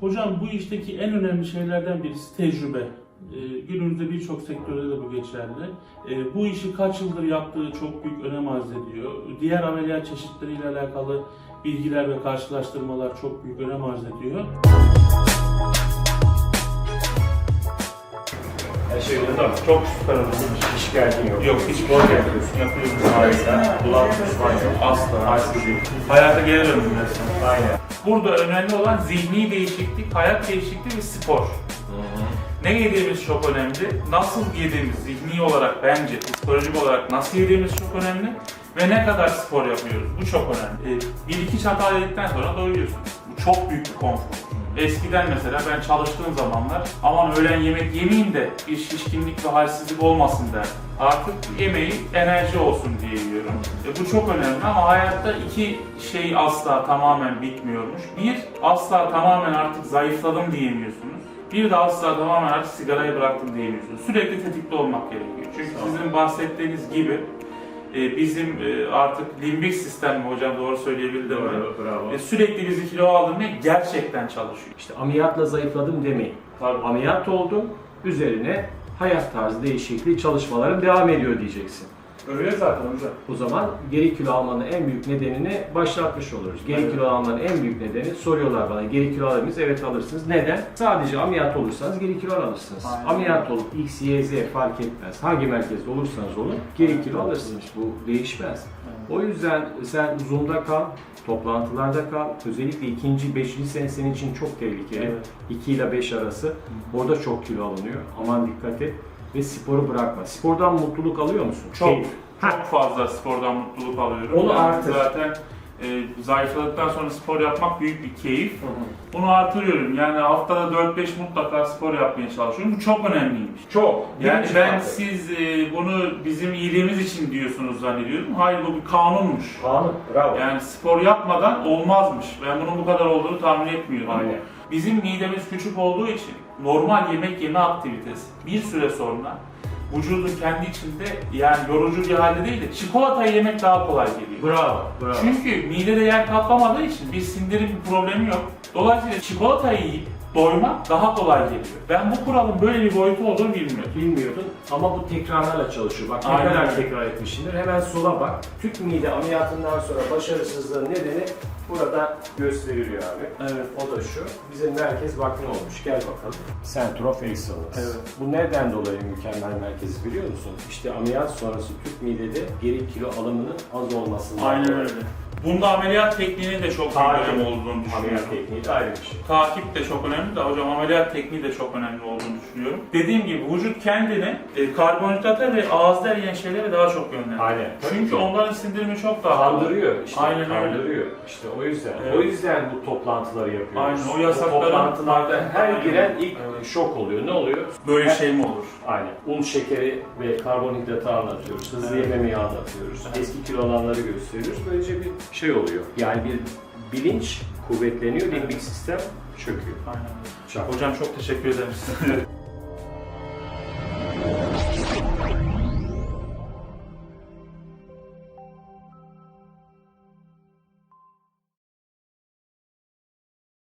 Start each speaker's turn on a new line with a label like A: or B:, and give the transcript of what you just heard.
A: Hocam bu işteki en önemli şeylerden birisi tecrübe. Ee, günümüzde birçok sektörde de bu geçerli. Ee, bu işi kaç yıldır yaptığı çok büyük önem arz ediyor. Diğer ameliyat çeşitleriyle alakalı bilgiler ve karşılaştırmalar çok büyük önem arz ediyor.
B: Her şey yolunda?
A: Çok süper oldu.
B: Hiç şikayetin yok.
A: Yok hiç
B: Spor
A: spor
B: yapıyorsun. Harika. Bulantınız var yok.
A: Asla.
B: Harika değil.
A: Hayata geri döndüm resmen.
B: Aynen.
A: Burada önemli olan zihni değişiklik, hayat değişikliği ve spor. Ne yediğimiz çok önemli, nasıl yediğimiz zihni olarak bence, psikolojik olarak nasıl yediğimiz çok önemli ve ne kadar spor yapıyoruz bu çok önemli. Ee, bir iki çatal yedikten sonra doyuyorsun. Bu çok büyük bir konfor. Eskiden mesela ben çalıştığım zamanlar aman öğlen yemek yemeyeyim de bir şişkinlik ve halsizlik olmasın der. Artık yemeği enerji olsun diye yiyorum. E, bu çok önemli ama hayatta iki şey asla tamamen bitmiyormuş. Bir, asla tamamen artık zayıfladım diyemiyorsunuz. Bir de asla tamamen artık sigarayı bıraktım diyemiyorsunuz. Sürekli tetikte olmak gerekiyor. Çünkü sizin bahsettiğiniz gibi e, bizim e, artık limbik sistem mi hocam doğru söyleyebildim mi?
B: Bravo.
A: E, Sürekli bizi kilo aldırmaya gerçekten çalışıyor.
C: İşte ameliyatla zayıfladım demeyin.
A: Tabii.
C: Ameliyat oldum, üzerine hayat tarzı değişikliği çalışmalarım devam ediyor diyeceksin.
A: Öyle zaten hocam.
C: O zaman geri kilo almanın en büyük nedenini başlatmış oluruz. Geri
A: Evet.
C: kilo almanın en büyük nedeni soruyorlar bana. Geri kilo alır mıyız? Evet alırsınız. Neden? Sadece ameliyat olursanız geri kilo alırsınız.
A: Aynen.
C: Ameliyat olup X, Y, Z fark etmez. Hangi merkezde olursanız olun geri kilo alırsınız. Bu değişmez. O yüzden sen Zoom'da kal, toplantılarda kal. Özellikle ikinci, beşinci sene senin için çok tehlikeli.
A: Evet.
C: 2 ile 5 arası. Orada çok kilo alınıyor. Aman dikkat et. Ve sporu bırakma. Spordan mutluluk alıyor musun?
A: Çok
C: Keyif.
A: çok fazla spordan mutluluk alıyorum.
C: Onu
A: Yani
C: artır.
A: Zaten e, zayıfladıktan sonra spor yapmak büyük bir keyif. Bunu artırıyorum. Yani haftada 4-5 mutlaka spor yapmaya çalışıyorum. Bu çok önemliymiş.
C: Çok.
A: Yani ben
C: madde.
A: siz e, bunu bizim iyiliğimiz için diyorsunuz zannediyorum. Hayır bu bir kanunmuş.
C: Kanun. Bravo.
A: Yani spor yapmadan olmazmış. Ben bunun bu kadar olduğunu tahmin etmiyordum.
C: Aynen.
A: Bizim midemiz küçük olduğu için normal yemek yeme aktivitesi bir süre sonra vücudun kendi içinde yani yorucu bir halde değil de çikolatayı yemek daha kolay geliyor.
C: Bravo. Bravo.
A: Çünkü midede yer kaplamadığı için bir sindirim problemi yok. Dolayısıyla çikolatayı yiyip doymak daha kolay geliyor. Ben bu kuralın böyle bir boyutu olduğunu bilmiyordum.
C: Bilmiyordun ama bu tekrarlarla çalışıyor. Bak ne
A: Aynen
C: kadar tekrar etmişsindir. Hemen sola bak. Tüp mide ameliyatından sonra başarısızlığın nedeni burada gösteriliyor abi.
A: Evet.
C: O da şu. Bizim merkez ne olmuş. Gel bakalım. Center of Excellence.
A: Evet.
C: Bu nereden dolayı mükemmel merkezi biliyor musun? İşte ameliyat sonrası tüp midede geri kilo alımının az olmasından
A: Aynen
C: dolayı.
A: öyle. Bunda ameliyat tekniğinin de çok
C: Takip.
A: önemli olduğunu
C: Ameliyat
A: düşünüyorum.
C: tekniği de ayrı bir şey.
A: Takip de çok önemli de hocam ameliyat tekniği de çok önemli olduğunu düşünüyorum. Dediğim gibi vücut kendini e, karbonhidrata ve ağızda yiyen şeylere daha çok yönlendiriyor.
C: Aynen.
A: Çünkü onların sindirimi çok daha kolay.
C: Kandırıyor işte.
A: Aynen öyle.
C: kandırıyor. İşte o yüzden.
A: Evet.
C: O yüzden bu toplantıları yapıyoruz.
A: Aynen, o yasakların-
C: toplantılarda her
A: Aynen.
C: giren ilk
A: Evet.
C: şok oluyor. Ne oluyor?
A: Böyle şey mi olur?
C: Aynen. Un, şekeri ve karbonhidratı anlatıyoruz. Hızlı
A: Evet.
C: yememeyi anlatıyoruz. Eski kilo alanları gösteriyoruz. Böylece bir şey oluyor. Yani bir bilinç kuvvetleniyor, limbik sistem çöküyor.
A: Aynen.
C: Çak.
A: Hocam çok teşekkür ederim size.